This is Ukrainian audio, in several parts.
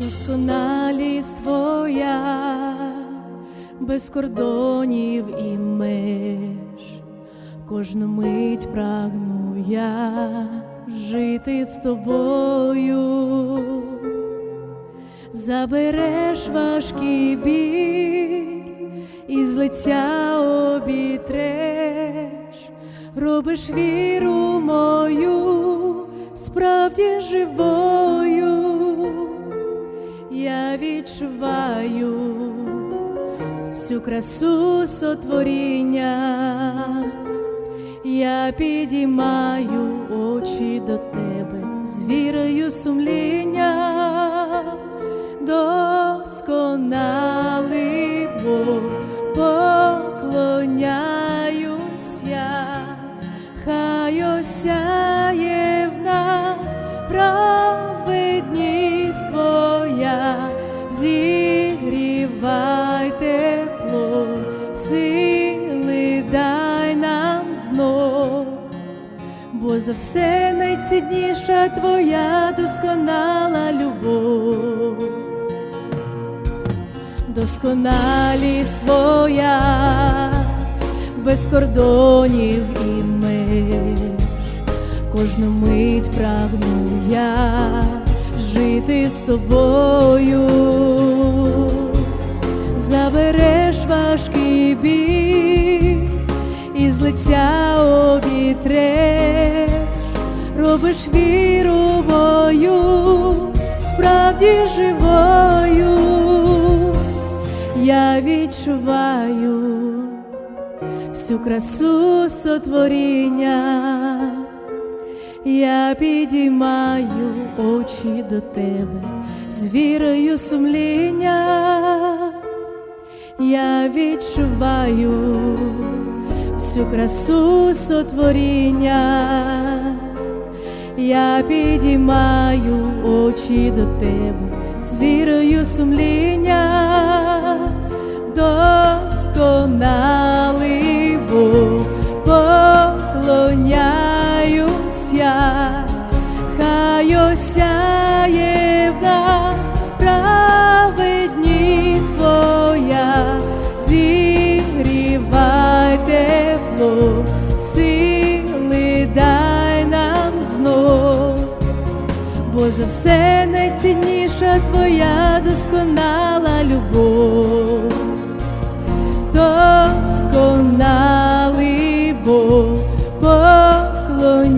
досконалість твоя, без кордонів і меж, кожну мить прагну я жити з тобою, забереш важкий біль і з лиця обітреш, робиш віру мою справді живою, я відчуваю всю красу сотворіння, я підіймаю очі до тебе з вірою сумління, досконалий Бог, поклоняюсь за все найцінніша Твоя досконала любов. Досконалість Твоя, без кордонів і меж, кожну мить прагну я жити з тобою, забереш важкий біль і з лиця обітреш, робиш віру мою справді живою, я відчуваю всю красу сотворіння, я підіймаю очі до тебе з вірою сумління, я відчуваю всю красу сотворіння, я підіймаю очі до тебе з вірою сумління, досконалий Бог, поклоняюсь хай осяє в нас праведність за все найцінніша твоя досконала любов, досконалий Бог, поклоняюсь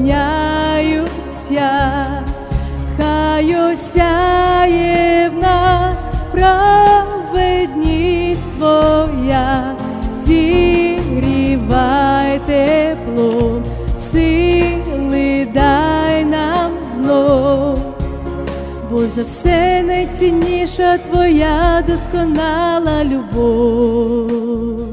я, хай осяє в нас праведність твоя, зігрівай тепло, сили бо за все найцінніша твоя досконала любов.